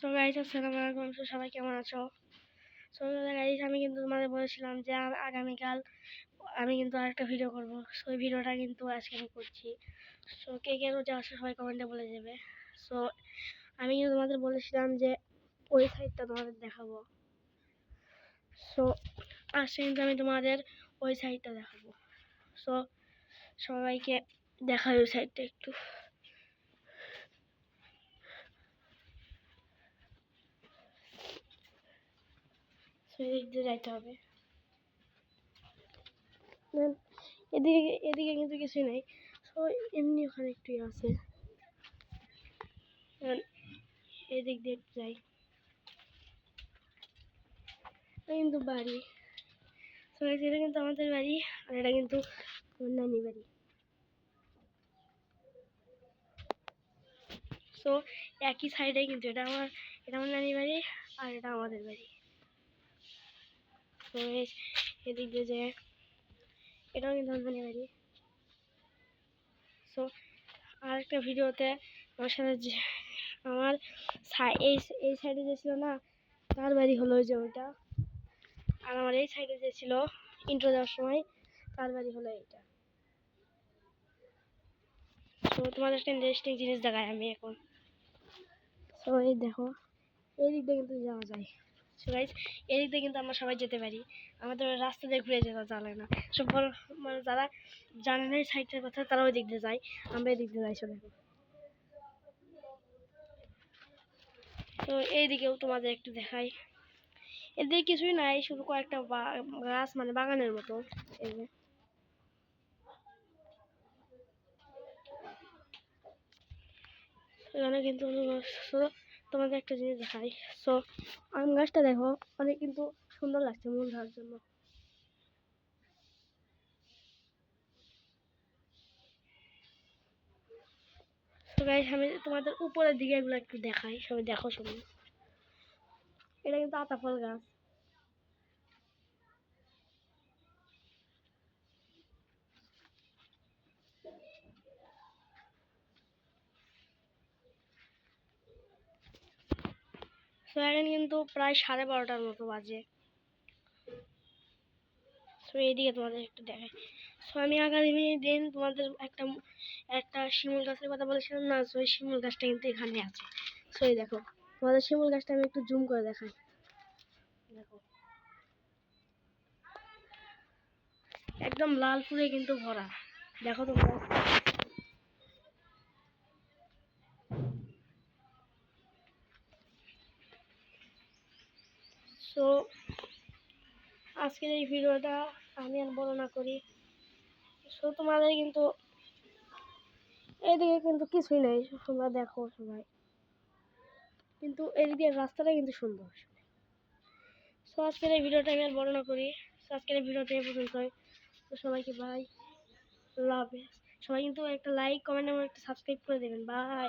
So guys আসসালামু আলাইকুম। তো সবাই কেমন আছো? সো গাইস আমি কিন্তু তোমাদের বলেছিলাম যে আগামীকাল আমি কিন্তু আরেকটা ভিডিও করব। সো ওই ভিডিওটা কিন্তু আজকে আমি করছি। সো কে কে রোজা আছে সবাই কমেন্টে বলে যাবে সো আমি কিন্তু তোমাদের বলেছিলাম যে, ওই সাইডটা তোমাদের দেখাবো। সো আজকে কিন্তু আমি তোমাদের ওই সাইডটা দেখাবো। সো সবাইকে দেখাই ওই সাইডটা একটু। দিয়ে যাইতে হবে। এদিকে এদিকে কিন্তু কিছুই নেই। সো এমনি ওখানে একটু আছে। এদিক দিয়ে যাই। কিন্তু বাড়ি। এটা কিন্তু আমাদের বাড়ি আর এটা কিন্তু আমার নানি বাড়ি। সো একই সাইডে কিন্তু এটা আমার এটা আমার নানি বাড়ি আর এটা আমাদের বাড়ি। তো এই- এদিক দিয়ে যে এটাও কিন্তু নানি বাড়ি। সো আর একটা ভিডিওতে আমার সাথে যে আমার এই এই সাইডে যে ছিল না, তার বাড়ি হলো যে ওইটা। আর আমার এই সাইডে যে ছিল ইন্ট্রো দেওয়ার সময়, তার বাড়ি হলো এইটা। তো তোমাদের একটা ইন্টারেস্টিং জিনিস দেখাই আমি এখন। তো এই দেখো, এই দিক দিয়ে কিন্তু যাওয়া যায়। সো গাইজ এই দিক দিয়ে কিন্তু আমরা সবাই যেতে পারি। আমাদের রাস্তা দিয়ে ঘুরে যেতে চলে না। সব বড় মানে যারা জানে না সাইডটার কথা তারা ওই দিক দিয়ে যায়। আমরা এই দিক দিয়ে যাই সো দেখো তো এইদিকেও তোমাদের একটু দেখাই। এদিকে কিছুই নাই, শুধু কয়েকটা গাছ মানে বাগানের মতো। এই যে। এখানে কিন্তু তোমাদের একটা জিনিস দেখাই। সো আম গাছটা দেখো, অনেক কিন্তু সুন্দর লাগছে মূল ধরার জন্য। তো গাইস আমি তোমাদের উপরের দিকে এগুলো একটু দেখাই। সবাই দেখো শুনে। এটা কিন্তু আতা ফল গাছ। তো এখন কিন্তু প্রায় সাড়ে বারোটার মতো বাজে। তো এইদিকে তোমাদের একটু দেখাই। সো আমি আগামী দিন তোমাদের একটা একটা শিমুল গাছের কথা বলেছিলাম না? ওই শিমুল গাছটা কিন্তু এখানে আছে। সো এই দেখো, তোমাদের শিমুল গাছটা আমি একটু জুম করে দেখাই। দেখো। একদম লাল ফুলে কিন্তু ভরা। দেখো তোমরা। সো, আজকের এই ভিডিওটা আমি আর বড় না করি। সো, তোমাদের কিন্তু এইদিকে কিন্তু কিছুই নেই, তোমরা দেখো সবাই। কিন্তু এদিকে রাস্তাটা কিন্তু সুন্দর। সো, আজকের এই ভিডিওটা আমি আর বড় না করি। সো, আজকের এই ভিডিওটা এই পর্যন্ত তো সবাইকে বাই লাভ সবাই কিন্তু একটা লাইক কমেন্ট এবং একটা সাবস্ক্রাইব করে দেবেন। বাই